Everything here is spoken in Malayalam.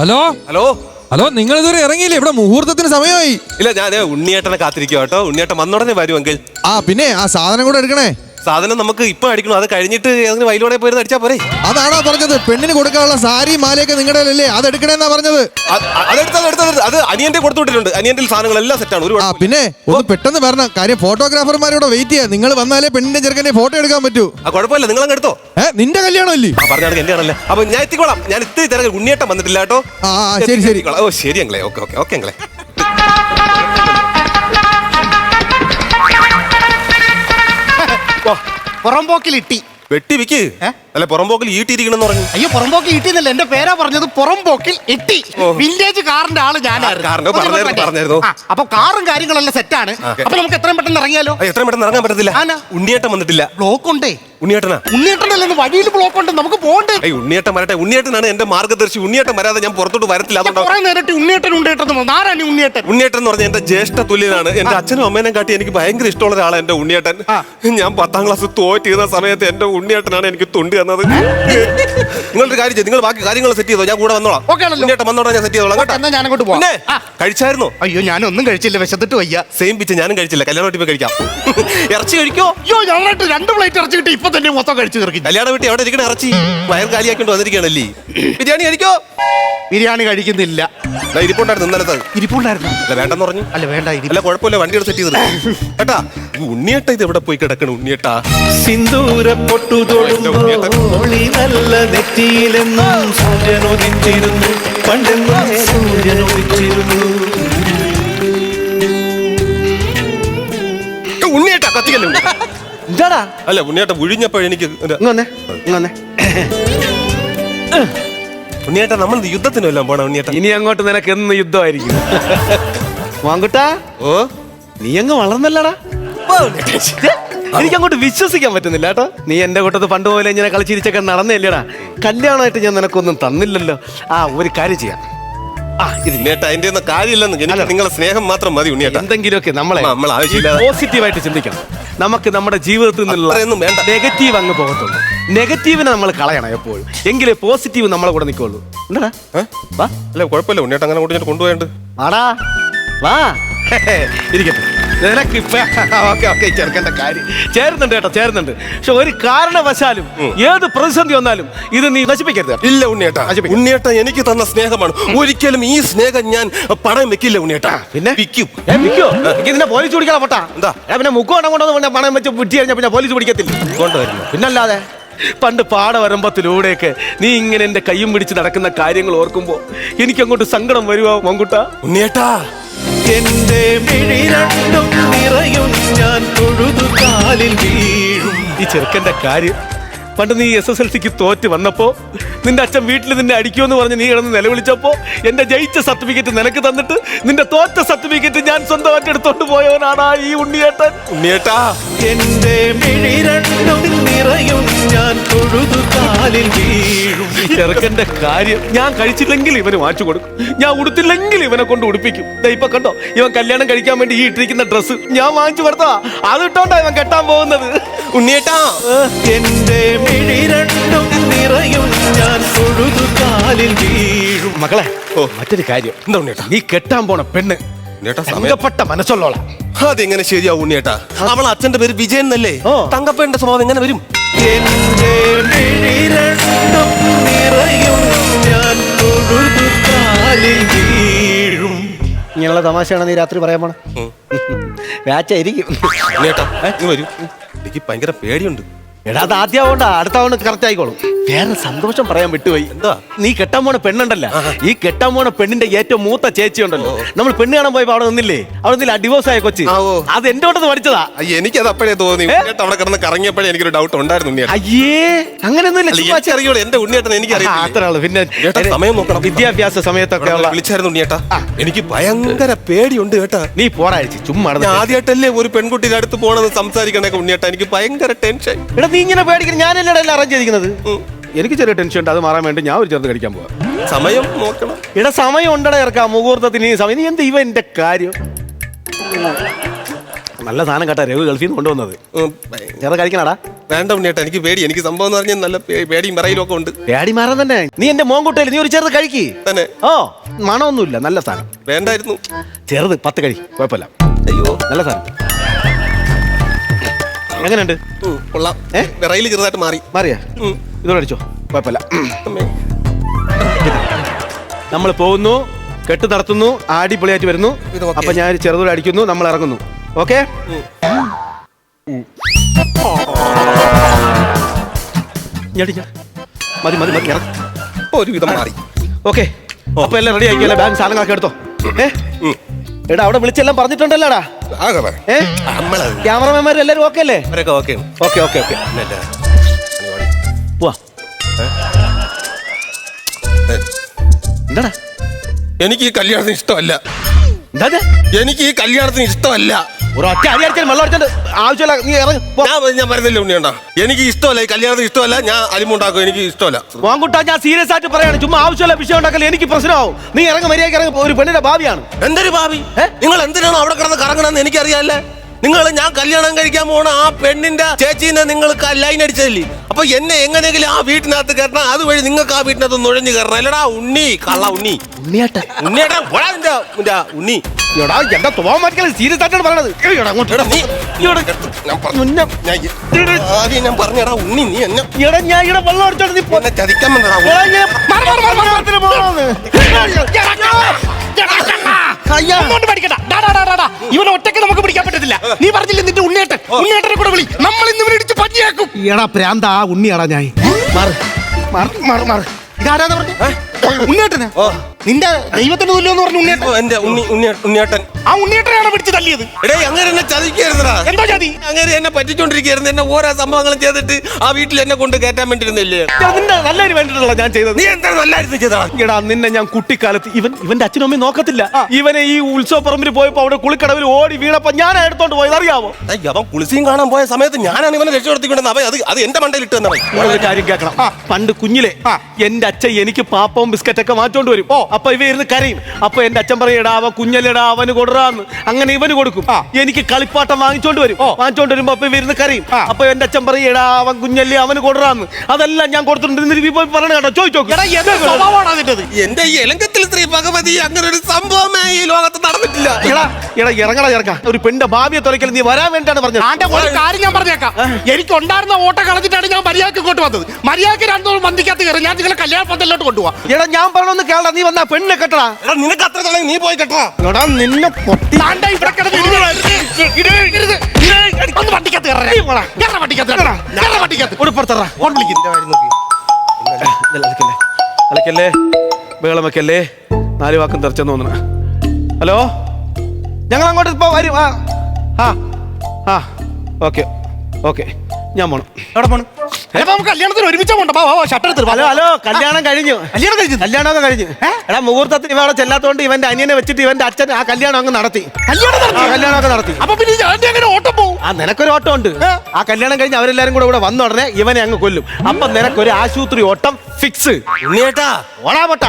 ഹലോ? ഹലോ? ഹലോ നിങ്ങൾ ഇതുവരെ ഇറങ്ങിയില്ലേ? ഇവിടെ മുഹൂർത്തത്തിന് സമയമായി. ഇല്ല ഞാൻ ഉണ്ണിയേട്ടനെ കാത്തിരിക്കുക കേട്ടോ. ഉണ്ണിയേട്ടൻ വന്നുടനെ വരുമെങ്കിൽ. ആ പിന്നെ ആ സാധനം കൂടെ എടുക്കണേ. സാധനം നമുക്ക് ഇപ്പൊ അടിക്കണം? അത് കഴിഞ്ഞിട്ട് ഏതെങ്കിലും വയലോടെ പോയിരുന്ന് അടിച്ചാ പോരെ? അതാണോ പറഞ്ഞത്? പെണ്ണിന് കൊടുക്കാനുള്ള സാരി മാലയൊക്കെ നിങ്ങളുടെ അല്ലേ അത് എടുക്കണേന്നാ പറഞ്ഞത്? അ- അ- അതെടുത്തത് എടുത്തത് അത് അനിയന്റെ കൊടുത്തുവിട്ടിട്ടുണ്ട്. അനിയന്റെ സാധനങ്ങളെല്ലാം സെറ്റാണ് ഒരു ആ കുഴപ്പമില്ല. പിന്നെ ഒന്ന് പെട്ടെന്ന് വരണം. കാര്യം ഫോട്ടോഗ്രാഫർമാരോട് ഇവിടെ വെയിറ്റ് ചെയ്യാം. നിങ്ങൾ വന്നാലേ പെണ്ണിന്റെ ചെറുക്കനെ ഫോട്ടോ എടുക്കാൻ പറ്റൂ. ആ കുഴപ്പമില്ല. നിങ്ങൾ അങ്ങ് എടുത്തോ. ഏ നിന്റെ കല്യാണം അല്ലേ ആ പറഞ്ഞാണെങ്കിൽ എന്റെ ആണല്ലേ അപ്പൊ ഞാൻ എത്തിക്കോളാം. ഞാൻ ഇത്തിരി തിരക്ക്. ഉണ്ണിയേട്ടം വന്നിട്ടില്ല കേട്ടോ. ആ, ആ, ശരി, ശരി. എത്തിക്കോളാം. ഓ ശരി അങ്ങളെ ഓക്കെ ഓക്കെ ഓക്കെ അങ്ങളെ പുറംപോക്കിൽ ഇട്ടി വെട്ടി വിക്ക് ഏ? അല്ല പുറംപോക്കിൽ ഈട്ടിയിരിക്കണം പറഞ്ഞു. അയ്യോ പുറംപോക്കിൽ ഈട്ടിന്നല്ല എന്റെ പേരാ പറഞ്ഞത് പുറംപോക്കിൽ ഇട്ടി. വില്ലേജ് കാറിന്റെ ആൾ ഞാനായിരുന്നു. അപ്പൊ കാറും കാര്യങ്ങളെല്ലാം സെറ്റാണ്. അപ്പൊ നമുക്ക് എത്രയും പെട്ടെന്ന് ഇറങ്ങിയാലോ? എത്രയും പെട്ടെന്ന് ഇറങ്ങാൻ പറ്റത്തില്ല. ഉണ്ണിയേട്ടൻ വന്നിട്ടില്ല. ബ്ലോക്ക് ഉണ്ടേ ഉണ്ണിയേട്ടനാ ഉണ്ണിയേട്ടനല്ലെന്ന് വഴിയിൽ ബ്ലോക്ക് ഉണ്ട് നമുക്ക് ഏയ് ഉണ്ണിയേട്ടൻ വരട്ടെ. ഉണ്ണിയേട്ടനാണ് എന്റെ മാർഗദർശി. ഉണ്ണിയേട്ടൻ വരാതെ ഞാൻ പുറത്തോട്ട് വരത്തില്ല. അതുകൊണ്ടാ ഉണ്ണിയേട്ടൻ ഉണ്ണിയേട്ടൻ ആരാണ് ഉണ്ണിയേട്ടൻ? ഉണ്ണിയേട്ടൻ എന്ന് പറഞ്ഞ എന്റെ ജ്യേഷ്ഠ തുല്യനാണ്. എന്റെ അച്ഛനും അമ്മേനെ കാട്ടി എനിക്ക് ഭയങ്കര ഇഷ്ടമുള്ള ഒരാളാണ് എന്റെ ഉണ്ണിയേട്ടൻ. ഞാൻ പത്താം ക്ലാസ് തോറ്റിരുന്ന സമയത്ത് എന്റെ ഉണ്ണിയേട്ടനാണ് എനിക്ക് തൊണ്ട് തന്നത്. നിങ്ങളൊരു കാര്യം ചെയ്യ്, നിങ്ങൾ ബാക്കി കാര്യങ്ങൾ സെറ്റ് ചെയ്തോ ഞാൻ കൂടെ വന്നോളാം. Okay ആണല്ലോ. ഉണ്ണിയേട്ടൻ വന്നോളാം ഞാൻ സെറ്റ് ചെയ്തോളാം കേട്ടോ? എന്നാ ഞാനങ്ങോട്ട് പോവാം. പിന്നെ ആ. കഴിച്ചായിരുന്നോ? അയ്യോ ഞാനൊന്നും കഴിച്ചില്ല വിശന്നിട്ട് വയ്യ. സെയിം പിച്ച് ഞാനും കഴിച്ചില്ല കല്യാണ വീട്ടിൽ പോയി കഴിക്കാം. ഇറച്ചി കഴിക്കോ? അയ്യോ ഞങ്ങളായിട്ട് രണ്ട് പ്ലേറ്റ് ഇറച്ചി കിട്ടി ഇപ്പൊ തന്നെ മൊത്തം കഴിച്ചു തീർക്കും. കല്യാണ വീട്ടിൽ എവിടെ ഇരിക്കണ ഇറച്ചി? വയർ കാലിയാക്കിട്ട് വന്നിരിക്കണല്ലേ ബിരിയാണി കഴിക്കോ? ബിരിയാണി കഴിക്കുന്നില്ല. ദാ ഇരിപ്പുണ്ടായിരുന്നു ഇന്നലത്തെ ഇരിപ്പുണ്ടായിരുന്നു. അല്ല വേണ്ടെന്ന് പറഞ്ഞു. അല്ല വേണ്ട ഇരി അല്ല കുഴപ്പമില്ല വണ്ടി സെറ്റ് ചെയ്തത് കേട്ടാ ഈ ഉണ്ണിയേട്ട ഇത് എവിടെ പോയി കിടക്കണ ഉണ്ണിയേട്ടാ? സിന്ദൂര പൊട്ടുതൊടുമ്പോളി നല്ല നെറ്റിയിലെന്നും സൂര്യനൊതിച്ചിരുന്നു പണ്ടെന്നും സൂര്യനൊതിച്ചിരുന്നു ഏ, ഉണ്ണിയേട്ടാ കത്തിക്കല്ലേ ഉണ്ണി. എന്താടാ അല്ല ഉണ്ണിയേട്ട വിഴിഞ്ഞപ്പോ എനിക്ക് ഇങ്ങനെ ഇങ്ങനെ ഉണ്ണിയേട്ട നമ്മൾ യുദ്ധത്തിനും എല്ലാം പോണ ഉണ്ണിയേട്ട? ഇനി അങ്ങോട്ട് നിനക്ക് എന്ന് യുദ്ധമായിരിക്കും? വാങ്കുട്ടാ ഓ? നീ അങ്ങ് വളർന്നല്ലടാ. എനിക്ക് അങ്ങോട്ട് വിശ്വസിക്കാൻ പറ്റുന്നില്ല കേട്ടോ. നീ എന്റെ കൂട്ടത്ത് പണ്ട് പോലെ ഇങ്ങനെ കളിച്ചിരിച്ചൊക്കെ നടന്നില്ലടാ കല്യാണമായിട്ട് ഞാൻ നിനക്കൊന്നും തന്നില്ലല്ലോ. ആ ഒരു കാര്യം ചെയ്യാം. ഉണ്ണിയേട്ട അതിന്റെ ഒന്നും കാര്യമില്ലെന്ന് എനിക്ക് നിങ്ങളെ സ്നേഹം മാത്രം മതി ഉണ്ണിയേട്ട. എന്തെങ്കിലുമൊക്കെ നമ്മളെ നമ്മൾ ആവശ്യമില്ലാതെ- പോസിറ്റീവായിട്ട് ചിന്തിക്കണം. നമുക്ക് നമ്മുടെ ജീവിതത്തിൽ അത്രയൊന്നും വേണ്ട. നിന്നുള്ള നെഗറ്റീവ് അങ്ങ് പോകത്തുള്ളൂ. നെഗറ്റീവിനെ നമ്മൾ കളയണം എപ്പോഴും. എങ്കിലേ പോസിറ്റീവ് നമ്മളെ കൂടെ നിൽക്കുള്ളൂ. എന്താടാ അല്ല കുഴപ്പമില്ല. ഉണ്ണിയേട്ട അങ്ങനെ കൊണ്ടുപോയിട്ട് ആടാ വാ. ഇരിക്കട്ടെ. നിനക്ക് ഇപ്പൊ ഓക്കെ ഓക്കെ ചെറുക്കന്റെ കാര്യം. ചേരുന്നുണ്ട് കേട്ടോ ചേരുന്നുണ്ട്. പക്ഷെ ഒരു കാരണവശാലും ഏത് പ്രതിസന്ധി വന്നാലും ഇത് നീ നശിപ്പിക്കരുത് ഇല്ല ഉണ്ണിയേട്ട. ഉണ്ണിയേട്ട എനിക്ക് തന്ന സ്നേഹമാണ്. ഒരിക്കലും ഈ സ്നേഹം ഞാൻ പണം വെക്കില്ല ഉണ്ണിയേട്ട. പിന്നെ? വിൽക്കും. വിൽക്കോ? എനിക്ക് ഇതിനെ പോലീസ് പിടിക്കണം പൊട്ടാ. എന്താ? പിന്നെ മുക്കോണം കൊണ്ടൊന്നും പണം വെച്ച് വിട്ടി കഴിഞ്ഞാൽ പിന്നെ പോലീസ് പിടിക്കത്തില്ല. കൊണ്ടുവരുന്നു. പിന്നല്ലാതെ പണ്ട് പാടവരമ്പത്തിലൂടെയൊക്കെ നീ ഇങ്ങനെ എന്റെ കൈയും പിടിച്ച് നടക്കുന്ന കാര്യങ്ങൾ ഓർക്കുമ്പോ എനിക്കങ്ങോട്ട് സങ്കടം വരുവോ മങ്കുട്ട? ഉണ്ണിയേട്ടാ എന്റെ മിഴി രണ്ടും നിറയും. ഞാൻ തൊഴുതു കാലിൽ വീഴും. ഈ ചെറുക്കന്റെ കാര്യം പണ്ട് നീ എസ് എസ് എൽ സിക്ക് തോറ്റ് വന്നപ്പോ നിന്റെ അച്ഛൻ വീട്ടിൽ നിന്നെ അടിക്കുമെന്ന് പറഞ്ഞ് നീ കിടന്ന് നിലവിളിച്ചപ്പോ എന്റെ ജയിച്ച സർട്ടിഫിക്കറ്റ് നിനക്ക് തന്നിട്ട് നിന്റെ തോറ്റ സർട്ടിഫിക്കറ്റ് ഞാൻ സ്വന്തമായിട്ട് എടുത്തോണ്ട് പോയവനാണ് ഈ ഉണ്ണിയേട്ടൻ. ഉണ്ണിയേട്ടാ. എന്റെ നിറയും ഞാൻ തൊഴുതു കാലിൽ വീഴും. ഈ ചെറുക്കന്റെ കാര്യം ഞാൻ കഴിച്ചില്ലെങ്കിൽ ഇവന് വാങ്ങിച്ചു കൊടുക്കും. ഞാൻ ഉടുത്തില്ലെങ്കിൽ ഇവനെ കൊണ്ട് ഉടുപ്പിക്കും. ദേ ഇപ്പൊ കണ്ടോ? ഇവൻ കല്യാണം കഴിക്കാൻ വേണ്ടി ഈ ഇട്ടിരിക്കുന്ന ഡ്രസ്സ് ഞാൻ വാങ്ങിച്ചു കൊടുത്താ അത് ഇട്ടോണ്ടാ ഇവൻ കെട്ടാൻ പോകുന്നത്. ഉണ്ണിയേട്ടാ. എന്റെ നിറയും ഞാൻ തൊഴുതു കാലിൽ വീഴും. മകളെ ഓ മറ്റൊരു കാര്യം. എന്താ നീ കെട്ടാൻ പോണ പെണ്ണ് ഉണ്ണിയേട്ടാ സമയം. തങ്കപ്പെട്ട മനസ്സുള്ളോളാം അതെങ്ങനെ ശരിയാവും ഉണ്ണിയേട്ടാ? അവൾ അച്ഛന്റെ പേര് വിജയൻ എന്നല്ലേ? ഓ. തങ്കപ്പേന്റെ സ്വഭാവം എങ്ങനെ വരും? എന്റെ നിറയും ഞാൻ തൊഴുതു കാലിൽ വീഴും. ഇങ്ങനെയുള്ള തമാശയാണ് നീ രാത്രി പറയാൻ പോണ. വാച്ചായിരിക്കും ഉണ്ണിയേട്ടാ ഇങ്ങ് വരൂ. എനിക്ക് ഭയങ്കര പേടിയുണ്ട്. എടാ അത് ആദ്യമാവണ്ട. അടുത്ത തവണ കറക്റ്റ് ആയിക്കോളും. വേറെ സന്തോഷം പറയാൻ വിട്ടുപോയി. എന്താ? നീ കെട്ടാൻ പോണ പെണ്ണുണ്ടല്ല. ഈ കെട്ടാൻ പോണ പെണ്ണിന്റെ ഏറ്റവും മൂത്ത ചേച്ചി ഉണ്ടല്ലോ. നമ്മൾ പെണ്ണ് കാണാൻ പോയപ്പോ അവിടെ നിന്നില്ലേ? അവിടെ നിന്നില്ല? ഡിവോഴ്സ് ആയ കൊച്ചി. അത് എന്റെ കൂട്ടത്ത് പഠിച്ചതാ. എനിക്ക് എനിക്കത് അപ്പോഴേ തോന്നി. അവിടെ കിടന്ന് കറങ്ങിയപ്പോഴേ എനിക്കൊരു ഡൗട്ട് ഉണ്ടായിരുന്നു അയ്യേ അങ്ങനെയൊന്നുമില്ല. അറിയോളൂ എന്റെ ഉണ്ണിയേട്ടൻ എനിക്ക് അറിയാം പിന്നെ സമയം നോക്കണം. വിദ്യാഭ്യാസ സമയത്തൊക്കെ വിളിച്ചായിരുന്നു ഉണ്ണിയേട്ടാ. എനിക്ക് ഭയങ്കര പേടിയുണ്ട് കേട്ടാ. നീ പോരാഴ്ച ചുമ്മാ ആദ്യമായിട്ടല്ലേ ഒരു പെൺകുട്ടിയുടെ അടുത്ത് പോണെന്ന് സംസാരിക്കണേക്കെ ഉണ്ണിയേട്ടാ. എനിക്ക് ഭയങ്കര ടെൻഷൻ എടാ നീ ഇങ്ങനെ പേടിക്കണം ഞാനല്ലേ അറേഞ്ച് ചെയ്തിരിക്കുന്നത്? എനിക്ക് ചെറിയ ടെൻഷൻ ഉണ്ട്. അത് മാറാൻ വേണ്ടി ഞാൻ ഒരു ചേർത്ത് കഴിക്കാൻ പോവാ. സമയം നോക്കണം. ഇട സമയം ഉണ്ടടാ ഇറക്കാം. മുഹൂർത്തത്തിന് ഈ സമയം. നീ എന്ത് ഇവ എന്റെ കാര്യം? നല്ല സാധനം കേട്ടാ രഘു ഗൾഫിൽ നിന്ന് കൊണ്ടുവന്നത്. ചെറുത് കഴിക്കണടാ. വേണ്ട ഉണ്ണിയേട്ടാ എനിക്ക് പേടി. എനിക്ക് സംഭവം എന്ന് പറഞ്ഞാൽ നല്ല പേ- പേടിയും പറയലും ഒക്കെ ഉണ്ട്. പേടി മാറാൻ തന്നെ. നീ എന്റെ മോങ്കുട്ടയിൽ നീ ഒരു ചെറുത് കഴിക്കി. തന്നെ. ഓ മണമൊന്നുമില്ല. നല്ല സാധനം. വേണ്ടായിരുന്നു. ചെറുത് പത്ത് കഴി. കുഴപ്പമില്ല. അയ്യോ. നല്ല സാധനം. എങ്ങനെയുണ്ട്? കൊള്ളാം? വിറയിൽ ചെറുതായിട്ട് മാറി. മാറിയാ. ഇതോടെ അടിച്ചോ. കുഴപ്പമില്ല. നമ്മൾ പോകുന്നു കെട്ട് നടത്തുന്നു അടിപൊളിയായിട്ട് വരുന്നു. അപ്പൊ ഞാൻ ചെറുതോടെ അടിക്കുന്നു നമ്മൾ ഇറങ്ങുന്നു. ഓക്കെ? മതി മതി മതി ഒരു ഒരുവിധം മാറി. ഓക്കെ. അപ്പൊ എല്ലാം റെഡി ആക്കിയല്ലേ ബാങ്ക് സാധനങ്ങളൊക്കെ എടുത്തോ? ഏ. എടാ അവിടെ വിളിച്ചെല്ലാം പറഞ്ഞിട്ടുണ്ടല്ലോടാ? എല്ലാരും ഓക്കെ അല്ലേ? ഓക്കെ ഓക്കെ ഓക്കെ എന്താടാ? എനിക്ക് ഈ കല്യാണത്തിന് ഇഷ്ടമല്ല. എനിക്ക് ഈ കല്യാണത്തിന് ഇഷ്ടമല്ല. ഒരു ഒറ്റ അടി അടിച്ചാൽ വെള്ളം ആവശ്യമില്ല നീ ഇറങ്ങി പോ. ഞാൻ ഞാൻ പറയുന്നില്ല ഉണ്ണിയണ്ട എനിക്ക് ഇഷ്ടമല്ല ഈ കല്യാണത്തിന് ഇഷ്ടമല്ല ഞാൻ അലിമുണ്ടാക്കും എനിക്ക് ഇഷ്ടമല്ല. വാങ്കുട്ടാ ഞാൻ സീരിയസ് ആയിട്ട് പറയാണ് ചുമ്മാ ആവശ്യമില്ല വിഷയം ഉണ്ടാക്കല്ലേ എനിക്ക് പ്രശ്നമാവും. നീ ഇറങ്ങി മര്യാദയ്ക്ക് ഇറങ്ങി ഒരു പെണ്ണിന്റെ ഭാവിയാണ്. എന്തൊരു ഭാവി? നിങ്ങൾ എന്തിനാണ് അവിടെ കിടന്ന് കറങ്ങണമെന്ന് എനിക്കറിയാല്ലേ? നിങ്ങൾ ഞാൻ കല്യാണം കഴിക്കാൻ പോണ ആ പെണ്ണിന്റെ ചേച്ചീനെ നിങ്ങൾ ലൈൻ അടിച്ചതല്ലേ? അപ്പൊ എന്നെ എങ്ങനെയെങ്കിലും ആ വീട്ടിനകത്ത് കയറണം. അതുവഴി നിങ്ങൾക്ക് ആ വീട്ടിനകത്ത് നുഴഞ്ഞു കയറണം. അല്ലടാ ഉണ്ണി. കള്ള ഉണ്ണി. ഉണ്ണിയാട്ട. ഉണ്ണിയേട്ടാ ഉണ്ണി. എടാ എന്റെ തോമാൻ മാറ്റിക്കൽ സീരിയസ് ആയിട്ടാണ് പറയണത് എടാ അങ്ങോട്ട് എടാ. നീ ഇവിടെ ഞാൻ പറഞ്ഞു ഞാൻ ആദ്യം ഞാൻ പറഞ്ഞടാ ഉണ്ണി നീ എന്നെ എടാ ഞാൻ ഇവിടെ വെള്ളം അടിച്ചോണ്ട് നീ എന്നെ ചതിക്കാൻ ഒറ്റയ്ക്ക് നമുക്ക് നീ പറഞ്ഞില്ല നിന്റെ ഉണ്ണേട്ടൻ ഉണ്ണേട്ടനെ കൂടെ വിളി. നമ്മൾ ഇന്ന് ഇവനെ ഇടിച്ച് പഞ്ഞിയാക്കും. എടാ പ്രാന്ത ആ ഉണ്ണിയാടാ ഞാൻ. മാറ് മാറ് മാറ് മാറ്. ഇതാരാന്ന് പറഞ്ഞു? ഉണ്ണേട്ടനെ. നിന്റെ ദൈവത്തിന് തുല്യം എന്ന് പറഞ്ഞു ഉണ്ണിയേട്ടൻ? ഓ, എന്റെ ഉണ്ണി ഉണ്ണി ഉണ്ണിയേട്ടൻ. ആ ഉണ്ണിയേട്ടനെയാണ് പിടിച്ച് തല്ലിയത്. എടേ അങ്ങനെ എന്നെ ചതിക്കരുതടാ. എന്താ ജാതി അങ്ങനെ എന്നെ പറ്റിച്ചോണ്ടിരിക്കുകയായിരുന്നു എന്നെ ഓരോ സംഭവങ്ങളും ചെയ്തിട്ട് ആ വീട്ടിൽ എന്നെ കൊണ്ട് കയറ്റാൻ വേണ്ടിയിരുന്നില്ലേ? നിന്റെ വേണ്ടിട്ടുള്ള ഞാൻ ചെയ്തത്. നീ എന്താ നല്ലായിരുന്നു ചെയ്തടാ എടാ നിന്നെ ഞാൻ കുട്ടിക്കാലത്ത് ഇവൻ ഇവന്റെ അച്ഛനും അമ്മയും നോക്കത്തില്ല. ഇവനെ ഈ ഉത്സവ പറമ്പിൽ പോയപ്പോ അവിടെ കുളിക്കടവിൽ ഓടി വീണപ്പോ ഞാൻ എടുത്തോണ്ട് പോയത് അറിയാമോ ഏയ്, അവൻ കുളിസിയും കാണാൻ പോയ സമയത്ത് ഞാനാണ് ഇവനെ രക്ഷപ്പെടുത്തിക്കൊണ്ടെന്ന് അവൻ അത് അത് എന്റെ മണ്ടയിൽ ഇട്ട് തന്നെ കാര്യം കേൾക്കണം. പണ്ട് കുഞ്ഞിലെ എന്റെ അച്ഛൻ എനിക്ക് പാപ്പവും ബിസ്ക്കറ്റ് ഒക്കെ മാറ്റോണ്ട് വരും അപ്പൊ ഇവ ഇരുന്ന് കരയും. അപ്പൊ എന്റെ അച്ഛൻ പറയും എടാ അവ അവന് കൊടുറാന്ന്. അങ്ങനെ ഇവന് കൊടുക്കും. എനിക്ക് കളിപ്പാട്ടം വാങ്ങിച്ചോണ്ട് വരും. വാങ്ങിച്ചോണ്ട് വരുമ്പോ അപ്പൊ ഇവ ഇരുന്ന് കരയും അപ്പൊ എന്റെ അച്ഛൻ പറയും എടാ അവൻ കുഞ്ഞല്ലേ അവന് കൊടുറാന്ന്. അതെല്ലാം ഞാൻ കൊടുത്തിട്ടുണ്ട്. ഇപ്പൊ പറയണ കേട്ടോ ചോദിച്ചോക്കും എന്റെ ഈ എലങ്കത്തിൽ സ്ത്രീ ഭഗവതി അങ്ങനെ ഒരു സംഭവമേ ഈ ലോകത്ത് നടന്നിട്ടില്ല. എടാ എടാ ഇറങ്ങടാ ഇറക്ക ഒരു പെണ്ണിന്റെ ഭാവിയെ തുലയ്ക്കൽ നീ വരാൻ വേണ്ടിയാണ് പറഞ്ഞത് ആന്റെ ഒരു കാര്യം ഞാൻ പറഞ്ഞേക്കാം എനിക്ക് ഉണ്ടായിരുന്ന ഓട്ടം കളഞ്ഞിട്ടാണ് ഞാൻ മര്യാദയ്ക്ക് ഇങ്ങോട്ട് വന്നത് മര്യാദയ്ക്ക് രണ്ടോളം മന്ദിക്കകത്ത് കയറി ഞാൻ നിങ്ങളെ കല്യാണ പന്തലിലോട്ട് കൊണ്ടുപോവാ എടാ ഞാൻ പറഞ്ഞൊന്ന് കേളടാ നീ വന്നാ പെണ്ണിനെ കെട്ടടാ എടാ, നിനക്ക് അത്ര നീ പോയി കെട്ടടാ എടാ നിന്നെ പൊട്ടി താണ്ട ഇവിടെ കിടന്ന് ഇരുന്ന് ഇത് ഇരുന്ന് ഇത് ഒന്ന് വണ്ടിക്കകത്ത് കയറേ കയറ വണ്ടിക്കകത്ത് കയറ കയറ വണ്ടിക്കകത്ത് ഉടുപ്പുറത്തറ ഫോൺ വിളിക്കുന്നു അലക്കല്ലേ അലക്കല്ലേ ബഹളം വെക്കല്ലേ നാല് വാക്കും തെറിച്ചെന്ന് തോന്നണ ഹലോ ഞങ്ങൾ അങ്ങോട്ട് ഇപ്പൊ വരും. ആ ആ ആ. Okay okay. ഞാൻ പോണം. എവിടെ പോണം? അപ്പൊ നമുക്ക് കല്യാണത്തിന് ഒരുമിച്ച് പോണ്ട. വാ, വാ, ഷട്ടർ എടുത്ത്. ഹലോ ഹലോ കല്യാണം കഴിഞ്ഞു. കല്യാണം കഴിഞ്ഞു. കല്യാണമൊക്കെ കഴിഞ്ഞു. എടാ മുഹൂർത്തത്തിന് ഇവ അവിടെ ചെല്ലാത്തോണ്ട് ഇവന്റെ അനിയനെ വെച്ചിട്ട് ഇവന്റെ അച്ഛൻ ആ കല്യാണം അങ്ങ് നടത്തി. കല്യാണം കല്യാണമൊക്കെ നടത്തി. അപ്പൊ പിന്നെ ഞാൻ എങ്ങനെ ഓട്ടം പോകും ആ നിനക്കൊരു ഓട്ടം ഉണ്ട് ആ കല്യാണം കഴിഞ്ഞ് അവരെല്ലാരും കൂടെ ഇവിടെ വന്ന ഉടനെ ഇവനെ അങ്ങ് കൊല്ലും. അപ്പൊ നിനക്കൊരു ആശുപത്രി ഓട്ടം ഫിക്സ് ഉണ്ണിയേട്ടാ. ഓടാ പൊട്ട.